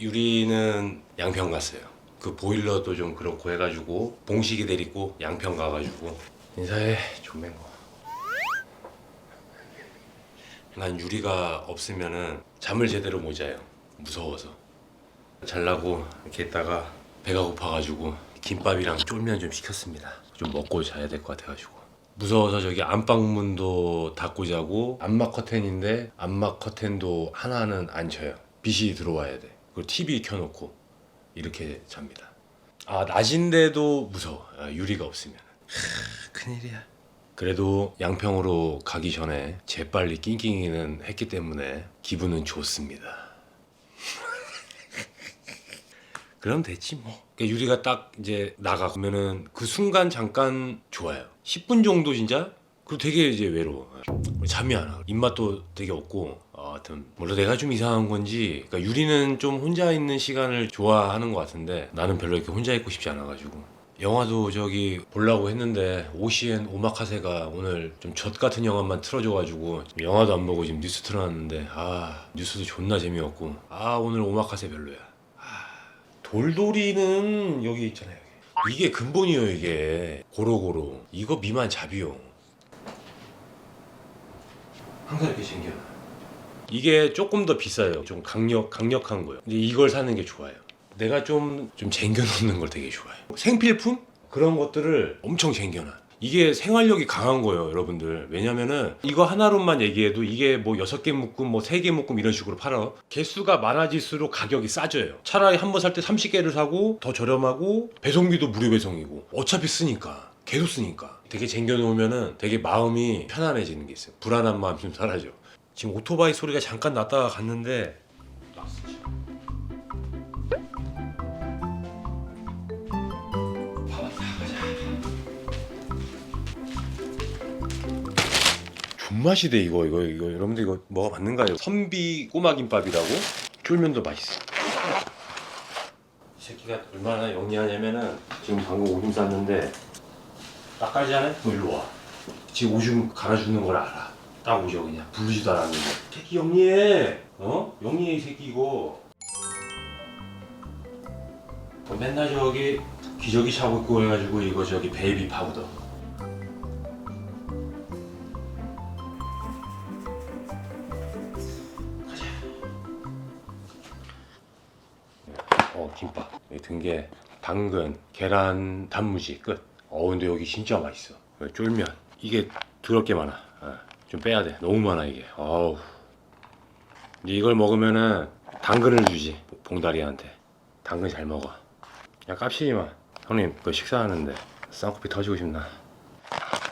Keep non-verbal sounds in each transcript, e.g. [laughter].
유리는 양평 갔어요. 그 보일러도 좀 그렇고 해가지고 봉식이 데리고 양평 가가지고 인사해 존맹거. 난 유리가 없으면은 잠을 제대로 못 자요. 무서워서. 잘라고 이렇게 있다가 배가 고파가지고 김밥이랑 쫄면 좀 시켰습니다. 좀 먹고 자야 될 것 같아가지고. 무서워서 저기 안방문도 닫고 자고 안막 커튼인데 안막 커튼도 하나는 안 쳐요. 빛이 들어와야 돼. 그리고 TV 켜놓고 이렇게 잡니다. 아 낮인데도 무서워. 아, 유리가 없으면. 하, 큰일이야. 그래도 양평으로 가기 전에 재빨리 낑낑이는 했기 때문에 기분은 좋습니다. [laughs] 그럼 됐지 뭐. 그러니까 유리가 딱 이제 나가면은 그 순간 잠깐 좋아요. 10분 정도 진짜. 그리고 되게 이제 외로워. 잠이 안 와. 입맛도 되게 없고. 어, 하여튼 물론 내가 좀 이상한 건지. 그러니까 유리는 좀 혼자 있는 시간을 좋아하는 것 같은데 나는 별로 이렇게 혼자 있고 싶지 않아가지고. 영화도 저기 보려고 했는데 오시엔 오마카세가 오늘 좀 젖 같은 영화만 틀어줘가지고 영화도 안 보고 지금 뉴스 틀어놨는데 아 뉴스도 존나 재미없고 아 오늘 오마카세 별로야. 돌돌이는 여기 있잖아요. 여기. 이게 근본이요 이게 고로고로 이거 미만 잡이요. 항상 이렇게 챙겨. 이게 조금 더 비싸요. 좀 강력 강력한 거요. 근데 이걸 사는 게 좋아요. 내가 좀 좀 쟁겨놓는 걸 되게 좋아해요. 생필품 그런 것들을 엄청 쟁겨놔. 이게 생활력이 강한 거예요, 여러분들. 왜냐면은 이거 하나로만 얘기해도 이게 뭐 여섯 개 묶음, 뭐 세 개 묶음 이런 식으로 팔아. 개수가 많아질수록 가격이 싸져요. 차라리 한 번 살 때 30개를 사고 더 저렴하고 배송비도 무료 배송이고 어차피 쓰니까 계속 쓰니까 되게 쟁겨놓으면은 되게 마음이 편안해지는 게 있어요. 불안한 마음이 좀 사라져. 지금 오토바이 소리가 잠깐 났다가 갔는데 존맛이 돼 이거 이거 이거 여러분들 이거 먹어봤는가요? 선비 꼬마 김밥이라고 쫄면도 맛있어. 이 새끼가 얼마나 영리하냐면은 지금 방금 오줌 쌌는데 딱 깔지 않아? 너 일로 와. 지금 오줌 갈아주는 걸 알아. 딱 오죠 그냥 부르지도 않았는데. 새끼 영리해. 어? 영리해 이 새끼 이거. 어, 맨날 저기 기저귀 차고 있고 해가지고 이거 저기 베이비 파우더. 어 김밥 든게 당근 계란 단무지 끝. 어 근데 여기 진짜 맛있어. 쫄면 이게 더럽게 많아. 어, 좀 빼야 돼. 너무 많아 이게. 이제 이걸 먹으면은 당근을 주지 봉다리한테. 당근 잘 먹어. 야 깝치지마. 형님 그 식사하는데 쌍코피 터지고 싶나?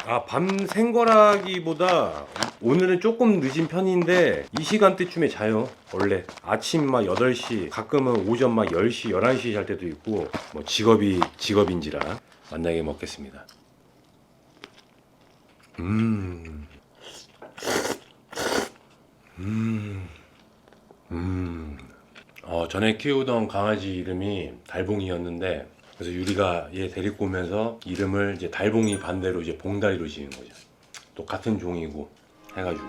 아, 밤 생거라기보다 오늘은 조금 늦은 편인데 이 시간대쯤에 자요. 원래 아침 막 8시, 가끔은 오전 막 10시, 11시 잘 때도 있고 뭐 직업이 직업인지라 만나게 먹겠습니다. 음. 음. 음. 어, 전에 키우던 강아지 이름이 달봉이었는데 그래서 유리가 얘 데리고 오면서 이름을 이제 달봉이 반대로 이제 봉다리로 지은 거죠. 또 같은 종이고 해가지고.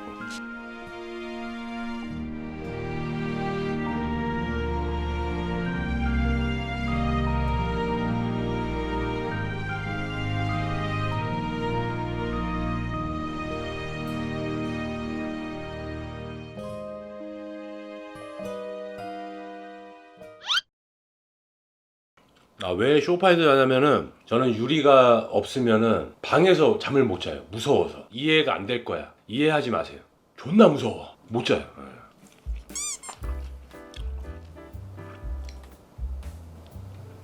아, 왜 소파에서 자냐면은 저는 유리가 없으면은 방에서 잠을 못 자요. 무서워서. 이해가 안 될 거야. 이해하지 마세요. 존나 무서워. 못 자요. 예.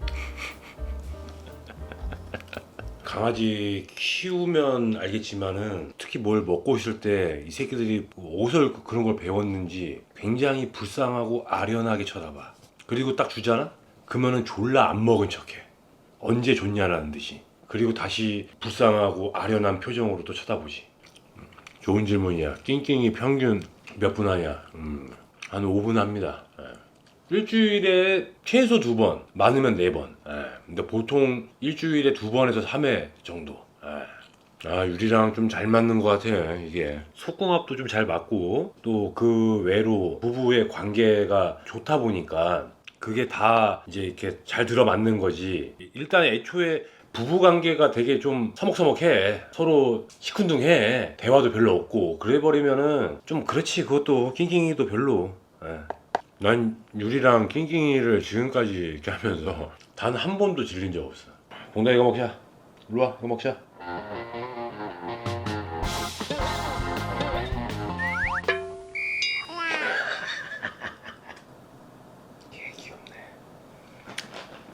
[laughs] 강아지 키우면 알겠지만은 특히 뭘 먹고 있을 때 이 새끼들이 옷을 그런 걸 배웠는지 굉장히 불쌍하고 아련하게 쳐다봐. 그리고 딱 주잖아? 그러면은 졸라 안 먹은 척해. 언제 줬냐라는 듯이. 그리고 다시 불쌍하고 아련한 표정으로 또 쳐다보지. 음, 좋은 질문이야. 낑낑이 평균 몇 분 하냐? 음, 한 5분 합니다. 예. 일주일에 최소 두 번, 많으면 네 번. 예. 근데 보통 일주일에 두 번에서 3회 정도. 예. 아, 유리랑 좀 잘 맞는 것 같아요, 이게. 속궁합도 좀 잘 맞고, 또 그 외로 부부의 관계가 좋다 보니까 그게 다 이제 이렇게 잘 들어맞는 거지. 일단 애초에 부부 관계가 되게 좀 서먹서먹해. 서로 시큰둥해. 대화도 별로 없고. 그래 버리면은 좀 그렇지. 그것도 낑낑이도 별로. 예. 난 유리랑 낑낑이를 지금까지 이렇게 하면서 단 한 번도 질린 적 없어. 봉다 이거 먹자. 일로 와. 이거 먹자.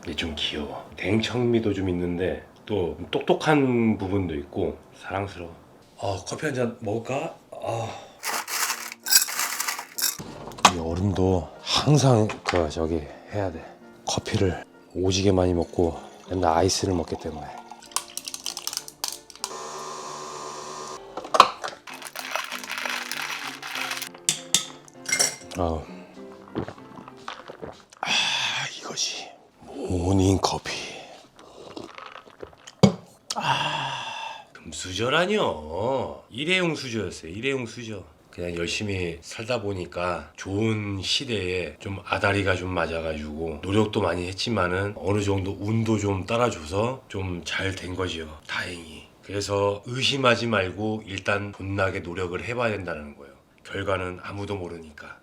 얘좀 귀여워. 댕청미도 좀 있는데 또 똑똑한 부분도 있고 사랑스러워. 아 커피 한 잔 먹을까? 아. 이 얼음도 항상 그 저기 해야 돼. 커피를 오지게 많이 먹고 맨날 아이스를 먹기 때문에. 아, 아 모닝 커피. 아, 금수저라뇨. 일회용 수저였어요. 일회용 수저. 그냥 열심히 살다 보니까 좋은 시대에 좀 아다리가 좀 맞아가지고 노력도 많이 했지만은 어느 정도 운도 좀 따라줘서 좀 잘 된 거지요. 다행히. 그래서 의심하지 말고 일단 존나게 노력을 해봐야 된다는 거예요. 결과는 아무도 모르니까.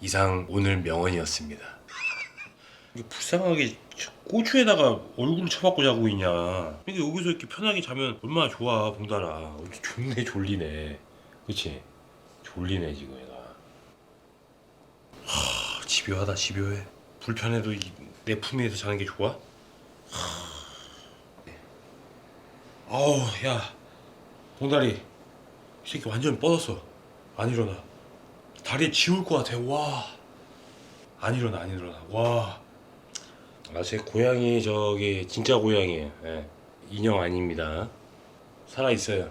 이상 오늘 명언이었습니다. 이게 불쌍하게 고추에다가 얼굴을 쳐박고 자고 있냐. 근데 여기서 이렇게 편하게 자면 얼마나 좋아, 봉달아. 좋네, 졸리네. 그치? 졸리네, 지금 얘가. 하, 집요하다, 집요해. 불편해도 이- 내 품위에서 자는 게 좋아? 하. 아우, 야. 봉다리. 이 새끼 완전 뻗었어. 안 일어나. 다리에 지울 것 같아. 와. 안 일어나, 안 일어나. 와. 아, 제 고양이 저기 진짜 고양이에요. 예. 인형 아닙니다. 살아 있어요.